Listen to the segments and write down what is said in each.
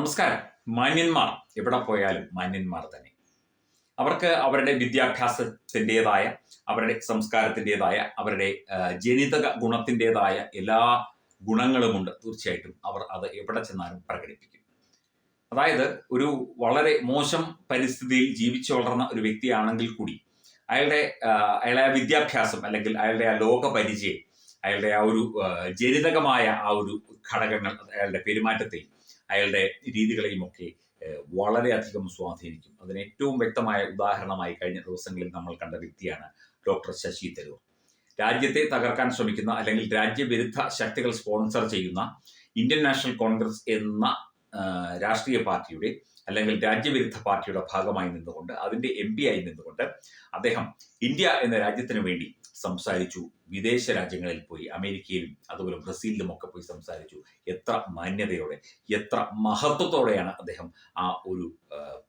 നമസ്കാരം. മാന്യന്മാർ. എവിടെ പോയാലും മാന്യന്മാർ തന്നെ. അവർക്ക് അവരുടെ വിദ്യാഭ്യാസത്തിന്റെതായ അവരുടെ സംസ്കാരത്തിന്റെതായ അവരുടെ ജനിതക ഗുണത്തിന്റെതായ എല്ലാ ഗുണങ്ങളുമുണ്ട്. തീർച്ചയായിട്ടും അവർ അത് എവിടെ ചെന്നാലും പ്രകടിപ്പിക്കും. അതായത് ഒരു വളരെ മോശം പരിസ്ഥിതിയിൽ ജീവിച്ചു വളർന്ന ഒരു വ്യക്തിയാണെങ്കിൽ കൂടി അയാളുടെ അയാളെ ആ വിദ്യാഭ്യാസം അല്ലെങ്കിൽ അയാളുടെ ആ ലോക പരിചയം അയാളുടെ ആ ഒരു ജനിതകമായ ആ ഒരു ഘടകങ്ങൾ അയാളുടെ പെരുമാറ്റത്തെയും അയാളുടെ രീതികളെയും ഒക്കെ ഏഹ്, വളരെയധികം സ്വാധീനിക്കും. അതിന് ഏറ്റവും വ്യക്തമായ ഉദാഹരണമായി കഴിഞ്ഞ ദിവസങ്ങളിൽ നമ്മൾ കണ്ട വ്യക്തിയാണ് ഡോക്ടർ ശശി തരൂർ. രാജ്യത്തെ തകർക്കാൻ ശ്രമിക്കുന്ന അല്ലെങ്കിൽ രാജ്യവിരുദ്ധ ശക്തികൾ സ്പോൺസർ ചെയ്യുന്ന ഇന്ത്യൻ നാഷണൽ കോൺഗ്രസ് എന്ന രാഷ്ട്രീയ പാർട്ടിയുടെ അല്ലെങ്കിൽ രാജ്യവിരുദ്ധ പാർട്ടിയുടെ ഭാഗമായി നിന്നുകൊണ്ട് അതിന്റെ എം ആയി നിന്നുകൊണ്ട് അദ്ദേഹം ഇന്ത്യ എന്ന രാജ്യത്തിന് വേണ്ടി സംസാരിച്ചു. വിദേശ രാജ്യങ്ങളിൽ പോയി അമേരിക്കയിലും അതുപോലെ ബ്രസീലിലും ഒക്കെ പോയി സംസാരിച്ചു. എത്ര മാന്യതയോടെ എത്ര മഹത്വത്തോടെയാണ് അദ്ദേഹം ആ ഒരു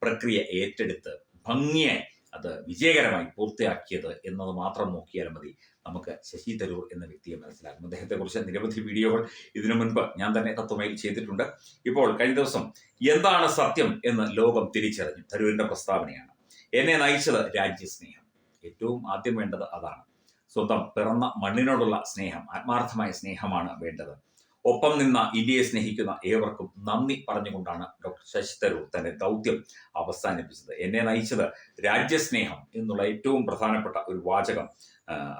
പ്രക്രിയ ഏറ്റെടുത്ത് ഭംഗിയായി അത് വിജയകരമായി പൂർത്തിയാക്കിയത് എന്നത് മാത്രം നോക്കിയാൽ മതി. നമുക്ക് ശശി തരൂർ എന്ന വ്യക്തിയെ മനസ്സിലാക്കും അദ്ദേഹത്തെക്കുറിച്ച് നിരവധി വീഡിയോകൾ ഇതിനു മുൻപ് ഞാൻ തന്നെ തത്വമയിൽ ചെയ്തിട്ടുണ്ട്. ഇപ്പോൾ കഴിഞ്ഞ ദിവസം എന്താണ് സത്യം എന്ന് ലോകം തിരിച്ചറിഞ്ഞു. തരൂരിന്റെ പ്രസ്താവനയാണ്. എന്നെ നയിച്ചത് രാജ്യസ്നേഹം ഏറ്റവും ആദ്യം വേണ്ടത് അതാണ്. സ്വന്തം പിറന്ന മണ്ണിനോടുള്ള സ്നേഹം ആത്മാർത്ഥമായ സ്നേഹമാണ് വേണ്ടത്. ഒപ്പം നിന്ന ഇന്ത്യയെ സ്നേഹിക്കുന്ന ഏവർക്കും നന്ദി പറഞ്ഞുകൊണ്ടാണ് ഡോക്ടർ ശശി തരൂർ തന്റെ ദൗത്യം അവസാനിപ്പിച്ചത്. എന്നെ നയിച്ചത് രാജ്യസ്നേഹം എന്നുള്ള ഏറ്റവും പ്രധാനപ്പെട്ട ഒരു വാചകം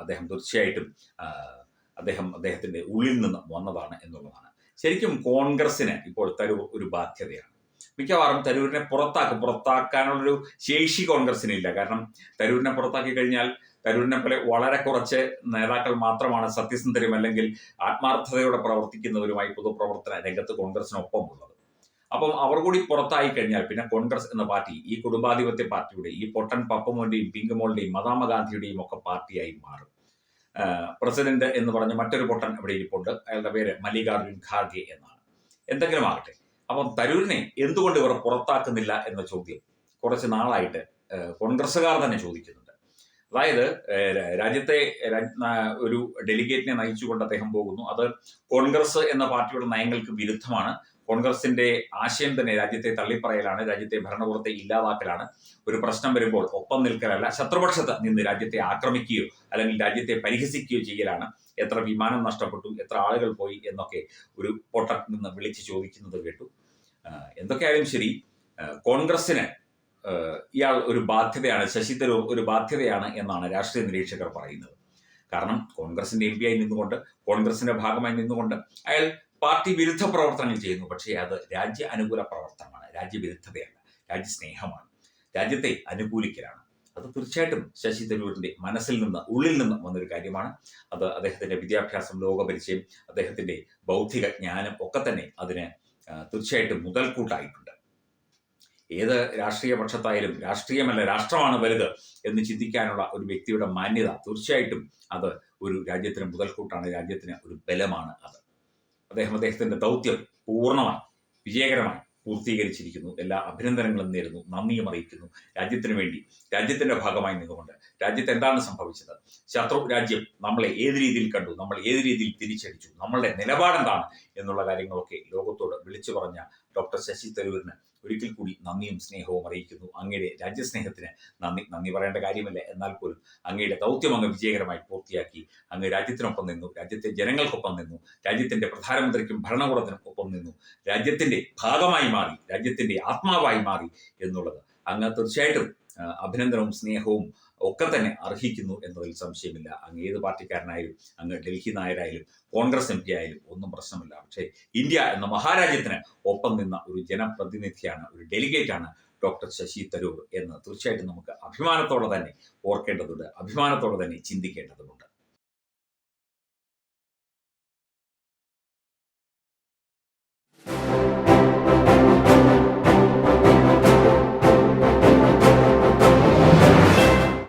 അദ്ദേഹം തീർച്ചയായിട്ടും അദ്ദേഹം അദ്ദേഹത്തിന്റെ ഉള്ളിൽ നിന്ന് വന്നതാണ് എന്നുള്ളതാണ്. ശരിക്കും കോൺഗ്രസിന് ഇപ്പോൾ തരൂർ ഒരു ബാധ്യതയാണ്. മിക്കവാറും തരൂരിനെ പുറത്താക്കും പുറത്താക്കാനുള്ളൊരു ശേഷി കോൺഗ്രസിനില്ല കാരണം തരൂരിനെ പുറത്താക്കി കഴിഞ്ഞാൽ തരൂരിനെ പോലെ വളരെ കുറച്ച് നേതാക്കൾ മാത്രമാണ് സത്യസന്ധരും അല്ലെങ്കിൽ ആത്മാർത്ഥതയോടെ പ്രവർത്തിക്കുന്നവരുമായി പൊതുപ്രവർത്തന രംഗത്ത് കോൺഗ്രസിനൊപ്പം ഉള്ളത്. അപ്പം അവർ കൂടി പുറത്തായി കഴിഞ്ഞാൽ പിന്നെ കോൺഗ്രസ് എന്ന പാർട്ടി ഈ കുടുംബാധിപത്യ പാർട്ടിയുടെ ഈ പൊട്ടൻ പപ്പമോന്റെയും പിങ്കുമോളുടെയും മദാമ ഗാന്ധിയുടെയും ഒക്കെ പാർട്ടിയായി മാറും. പ്രസിഡന്റ് എന്ന് പറഞ്ഞ മറ്റൊരു പൊട്ടൻ അവിടെ ഇരിപ്പുണ്ട്. അയാളുടെ പേര് മല്ലികാർജുൻ ഖാർഗെ എന്നാണ്. എന്തെങ്കിലും ആകട്ടെ. അപ്പം തരൂരിനെ എന്തുകൊണ്ട് ഇവർ പുറത്താക്കുന്നില്ല എന്ന ചോദ്യം കുറച്ച് നാളായിട്ട് കോൺഗ്രസ്സുകാർ തന്നെ ചോദിക്കുന്നുണ്ട് അതായത് രാജ്യത്തെ ഒരു ഡെലിഗേറ്റിനെ നയിച്ചുകൊണ്ട് അദ്ദേഹം പോകുന്നു. അത് കോൺഗ്രസ് എന്ന പാർട്ടിയുടെ നയങ്ങൾക്ക് വിരുദ്ധമാണ്. കോൺഗ്രസിന്റെ ആശയം തന്നെ രാജ്യത്തെ തള്ളിപ്പറയലാണ് രാജ്യത്തെ ഭരണകൂടത്തെ ഇല്ലാതാക്കലാണ്. ഒരു പ്രശ്നം വരുമ്പോൾ ഒപ്പം നിൽക്കലല്ല ശത്രുപക്ഷത്ത് നിന്ന് രാജ്യത്തെ ആക്രമിക്കുകയോ അല്ലെങ്കിൽ രാജ്യത്തെ പരിഹസിക്കുകയോ ചെയ്യലാണ്. എത്ര വിമാനം നഷ്ടപ്പെട്ടു എത്ര ആളുകൾ പോയി എന്നൊക്കെ ഒരു പൊട്ടൻ നിന്ന് വിളിച്ചു ചോദിക്കുന്നത് കേട്ടു. എന്തൊക്കെയായാലും ശരി കോൺഗ്രസിന് ഇയാൾ ഒരു ബാധ്യതയാണ് ശശി തരൂർ ഒരു ബാധ്യതയാണ് എന്നാണ് രാഷ്ട്രീയ നിരീക്ഷകർ പറയുന്നത്. കാരണം കോൺഗ്രസിന്റെ എം പി ആയി നിന്നുകൊണ്ട് കോൺഗ്രസിന്റെ ഭാഗമായി നിന്നുകൊണ്ട് അയാൾ പാർട്ടി വിരുദ്ധ പ്രവർത്തനങ്ങൾ ചെയ്യുന്നു. പക്ഷേ അത് രാജ്യ അനുകൂല പ്രവർത്തനമാണ് രാജ്യവിരുദ്ധതയല്ല രാജ്യസ്നേഹമാണ് രാജ്യത്തെ അനുകൂലിക്കലാണ്. അത് തീർച്ചയായിട്ടും ശശി തരൂരിന്റെ മനസ്സിൽ നിന്ന് ഉള്ളിൽ നിന്ന് വന്നൊരു കാര്യമാണ്. അത് അദ്ദേഹത്തിന്റെ വിദ്യാഭ്യാസം ലോകപരിചയം അദ്ദേഹത്തിന്റെ ബൗദ്ധിക ജ്ഞാനം ഒക്കെ തന്നെ അതിന് തീർച്ചയായിട്ടും മുതൽക്കൂട്ടായിട്ടുണ്ട്. ഏത് രാഷ്ട്രീയ പക്ഷത്തായാലും രാഷ്ട്രീയമല്ല രാഷ്ട്രമാണ് വലുത് എന്ന് ചിന്തിക്കാനുള്ള ഒരു വ്യക്തിയുടെ മാന്യത തീർച്ചയായിട്ടും അത് ഒരു രാജ്യത്തിന് മുതൽക്കൂട്ടാണ് രാജ്യത്തിന് ഒരു ബലമാണ് അത്. അദ്ദേഹം അദ്ദേഹത്തിന്റെ ദൗത്യം പൂർണമായി വിജയകരമായി പൂർത്തീകരിച്ചിരിക്കുന്നു. എല്ലാ അഭിനന്ദനങ്ങളും നേരുന്നു നന്ദിയും അറിയിക്കുന്നു. രാജ്യത്തിന് വേണ്ടി രാജ്യത്തിന്റെ ഭാഗമായി നിന്നുകൊണ്ട് രാജ്യത്ത് എന്താണ് സംഭവിച്ചത്? ശത്രു രാജ്യം നമ്മളെ ഏത് രീതിയിൽ കണ്ടു? നമ്മൾ ഏത് രീതിയിൽ തിരിച്ചടിച്ചു? നമ്മളുടെ നിലപാടെന്താണ്? എന്നുള്ള കാര്യങ്ങളൊക്കെ ലോകത്തോട് വിളിച്ചു പറഞ്ഞ ഡോക്ടർ ശശി തരൂരിന് ഒരിക്കൽ കൂടി നന്ദിയും സ്നേഹവും അറിയിക്കുന്നു. അങ്ങയുടെ രാജ്യസ്നേഹത്തിന് നന്ദി. നന്ദി പറയേണ്ട കാര്യമില്ല. എന്നാൽ പോലും അങ്ങയുടെ ദൗത്യം അങ്ങ് വിജയകരമായി പൂർത്തിയാക്കി അങ്ങ് രാജ്യത്തിനൊപ്പം നിന്നു. രാജ്യത്തെ ജനങ്ങൾക്കൊപ്പം നിന്നു. രാജ്യത്തിന്റെ പ്രധാനമന്ത്രിക്കും ഭരണകൂടത്തിനും ഒപ്പം നിന്നു. രാജ്യത്തിന്റെ ഭാഗമായി മാറി രാജ്യത്തിന്റെ ആത്മാവായി മാറി എന്നുള്ളത് അങ്ങ് തീർച്ചയായിട്ടും അഭിനന്ദനവും സ്നേഹവും ഒക്കെ തന്നെ അർഹിക്കുന്നു എന്നതിൽ സംശയമില്ല. അങ്ങ് ഏത് പാർട്ടിക്കാരനായാലും അങ്ങ് ഡൽഹി നായരായാലും കോൺഗ്രസ് എം പി ആയാലും ഒന്നും പ്രശ്നമില്ല. പക്ഷേ ഇന്ത്യ എന്ന മഹാരാജ്യത്തിന് ഒപ്പം നിന്ന ഒരു ജനപ്രതിനിധിയാണ് ഒരു ഡെലിഗേറ്റ് ആണ് ഡോക്ടർ ശശി തരൂർ എന്ന് തീർച്ചയായിട്ടും നമുക്ക് അഭിമാനത്തോടെ തന്നെ ഓർക്കേണ്ടതുണ്ട് അഭിമാനത്തോടെ തന്നെ ചിന്തിക്കേണ്ടതുണ്ട്